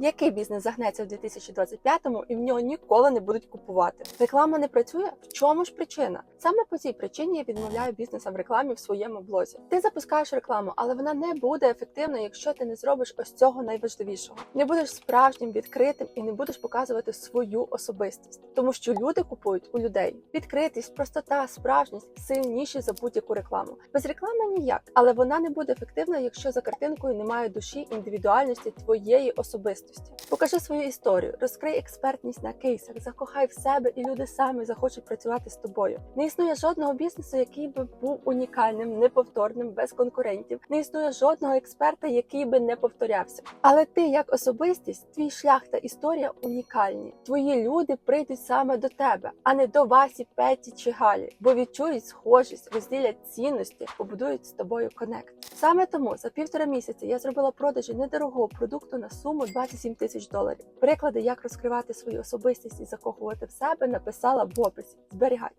Який бізнес загнеться в 2025-му і в нього ніколи не будуть купувати? Реклама не працює? В чому ж причина? Саме по цій причині я відмовляю бізнесам рекламі в своєму блозі. Ти запускаєш рекламу, але вона не буде ефективною, якщо ти не зробиш ось цього найважливішого. Не будеш справжнім, відкритим і не будеш показувати свою особистість, тому що люди купують у людей. Відкритість, простота, справжність сильніші за будь-яку рекламу. Без реклами ніяк, але вона не буде ефективною, якщо за картинкою немає душі індивідуальності твоєї особистості. Покажи свою історію, розкрий експертність на кейсах, закохай в себе, і люди самі захочуть працювати з тобою. Не існує жодного бізнесу, який би був унікальним, неповторним, без конкурентів. Не існує жодного експерта, який би не повторявся. Але ти, як особистість, твій шлях та історія унікальні. Твої люди прийдуть саме до тебе, а не до Васі, Петі чи Галі, бо відчують схожість, розділять цінності, побудують з тобою конект. Саме тому за півтора місяця я зробила продажі недорогого продукту на суму 27 тисяч доларів. Приклади, як розкривати свою особистість і закохувати в себе, написала в описі. Зберігай.